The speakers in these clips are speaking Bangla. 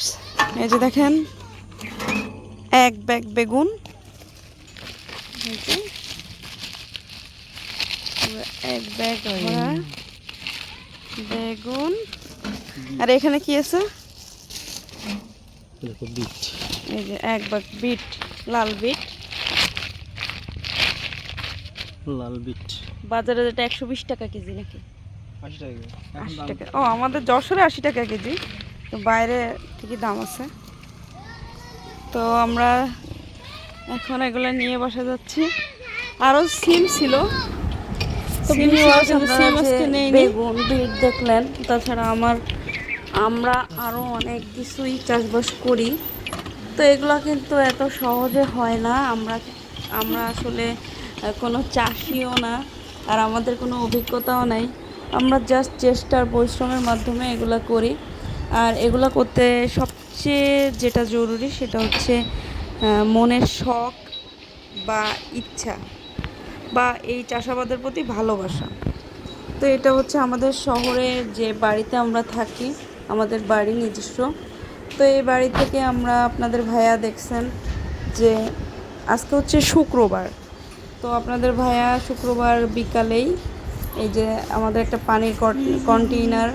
ভিউয়ার্স এই যে দেখেন এক ব্যাগ বেগুন এক ব্যাগ বেগুন। আর এখানে কি আছে? বিট। এই যে এক ব্যাগ বিট লাল বিট। লাল বিট। বাজারে যেটা একশো বিশ টাকা কেজি নাকি? আশি টাকা। ও আমাদের যশোরে আশি টাকা কেজি। তো বাইরে ঠিকই দাম আছে। তো আমরা এখন এগুলো নিয়ে বসা যাচ্ছি। আরও সিম ছিল। বেগুন বিট দেখলেন তাছাড়া আমার আমরা আরও অনেক কিছুই চাষবাস করি। তো এগুলো কিন্তু এত সহজে হয় না। আমরা আমরা আসলে কোনো চাষিও না আর আমাদের কোনো অভিজ্ঞতাও নাই। আমরা জাস্ট চেষ্টার পরিশ্রমের মাধ্যমে এগুলো করি। আর এগুলো করতে সবচেয়ে যেটা জরুরি সেটা হচ্ছে মনের শখ বা ইচ্ছা বা এই চাষাবাদের প্রতি ভালোবাসা। তো এটা হচ্ছে আমাদের শহরে যে বাড়িতে আমরা থাকি, আমাদের বাড়ি নিজস্ব। তো এই বাড়ি থেকে আমরা আপনাদের ভাইয়া দেখছেন যে আজকে হচ্ছে শুক্রবার। তো আপনাদের ভাইয়া শুক্রবার বিকালেই এই যে আমাদের একটা পানির কন্টেইনার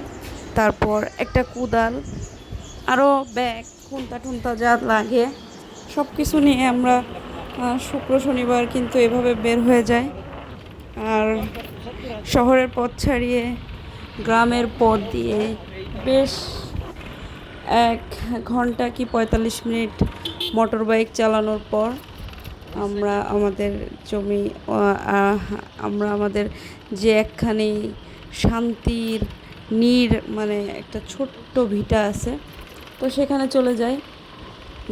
তারপর একটা কুদাল আরও ব্যাগ, খুন্তা টুন্তা যা লাগে সব কিছু নিয়ে আমরা শুক্র শনিবার কিন্তু এভাবে বের হয়ে যায় আর শহরের পথ ছাড়িয়ে, গ্রামের পথ দিয়ে বেশ এক ঘণ্টা কি পঁয়তাল্লিশ মিনিট মোটর বাইক চালানোর পর আমরা আমাদের জমি আমরা আমাদের যে একখানি শান্তির নীর মানে একটা ছোট্ট ভিটা আছে। তো সেখানে চলে যাই।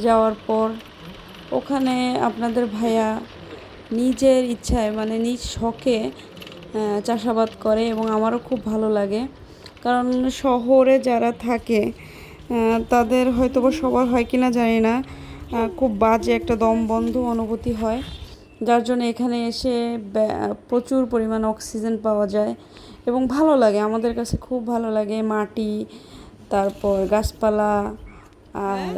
যাওয়ার পর ওখানে আপনাদের ভাইয়া নিজের ইচ্ছায় মানে নিজ শখে চাষাবাদ করে এবং আমারও খুব ভালো লাগে। কারণ শহরে যারা থাকে তাদের হয়তো সবার হয় কিনা জানি না। খুব বাজে একটা দম বন্ধ অনুভূতি হয়। যার জন্য এখানে এসে প্রচুর পরিমাণ অক্সিজেন পাওয়া যায় এবং ভালো লাগে, আমাদের কাছে খুব ভালো লাগে মাটি, তারপর গাছপালা, আর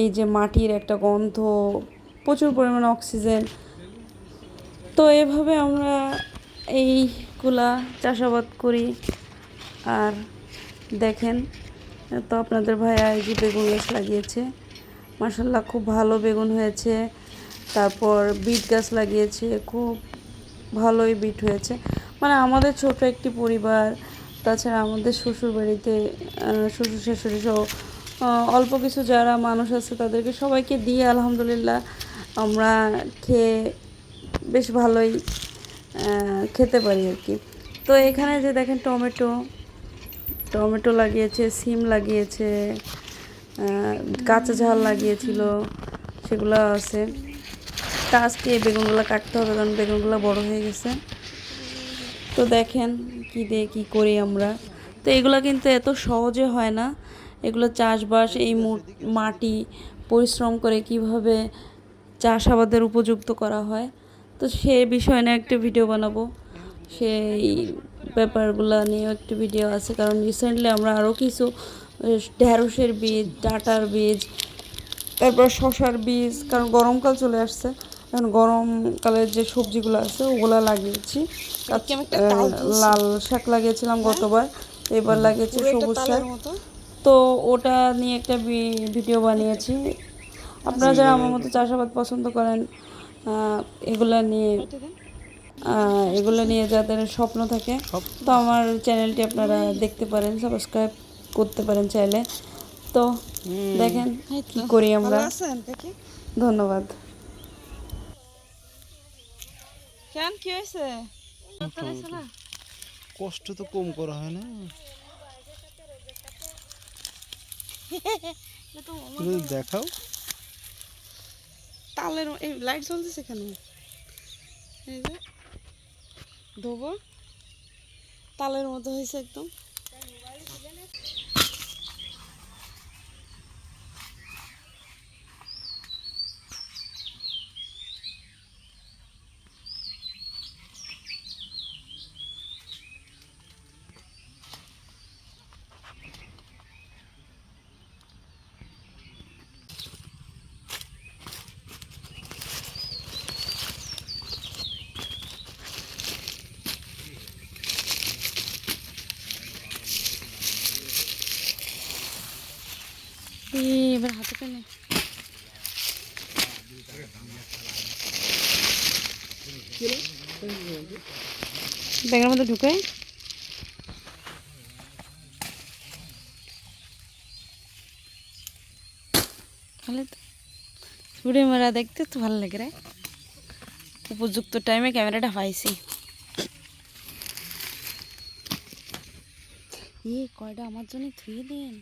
এই যে মাটির একটা গন্ধ, প্রচুর পরিমাণ অক্সিজেন তো এভাবে আমরা এইগুলা চাষাবাদ করি। আর দেখেন তো আপনাদের ভাইয়া এই যে বেগুন গাছ লাগিয়েছে। মাসাল্লাহ খুব ভালো বেগুন হয়েছে। তারপর বিট গাছ লাগিয়েছে, খুব ভালোই বিট হয়েছে। মানে আমাদের ছোট একটি পরিবার, তাছাড়া আমাদের শ্বশুর বাড়িতে শ্বশুর শাশুড়ি সহ অল্প কিছু যারা মানুষ আছে তাদেরকে সবাইকে দিয়ে আলহামদুলিল্লাহ আমরা খেয়ে বেশ ভালোই খেতে পারি আর কি। তো এখানে যে দেখেন টমেটো টমেটো লাগিয়েছে, সিম লাগিয়েছে কাঁচা ঝাল লাগিয়েছিল, সেগুলো আছে। তা আজকে এই বেগুনগুলো কাটতে হবে, কারণ বেগুনগুলো বড় হয়ে গেছে। তো দেখেন কি দিয়ে কি করি আমরা। তো এগুলো কিন্তু এত সহজে হয় না। এগুলো চাষবাস, এই মাটি পরিশ্রম করে কীভাবে চাষাবাদের উপযুক্ত করা হয়। তো সে বিষয় নিয়ে একটা ভিডিও বানাবো। সেই ব্যাপারগুলো নিয়েও একটি ভিডিও আছে, কারণ রিসেন্টলি আমরা আরও কিছু ঢ্যাঁড়সের বীজ, ডাটার বীজ, তারপর শশার বীজ, কারণ গরমকাল চলে আসছে। এখন গরমকালের যে সবজিগুলো আছে ওগুলো লাগিয়েছি। লাল শাক লাগিয়েছিলাম গতবার। এবার লাগিয়েছি সবুজ শাক। তো ওটা নিয়ে একটা ভি- ভিডিও বানিয়েছি। আপনারা যারা আমার মতো চাষাবাদ পছন্দ করেন এগুলো নিয়ে এগুলো নিয়ে যাদের স্বপ্ন থাকে তো আমার চ্যানেলটি আপনারা দেখতে পারেন সাবস্ক্রাইব করতে পারেন চাইলে। তো দেখেন কি করি আমরা। ধন্যবাদ। কেন কি হয়েছে? কষ্ট তো কম করা হয় না। দেখাও। তালের এই লাইট জ্বলছে কেন? এই যে ধোবো। তালের মতো হয়েছে একদম এই, এবার হাতে পেনে ব্যাগের মধ্যে ঢুকে তাহলে ছুড়ে মারা দেখতে তো ভালো লাগে রে উপযুক্ত টাইমে ক্যামেরাটা পাইছি এ কয়টা আমার জন্য থুয়ে দেন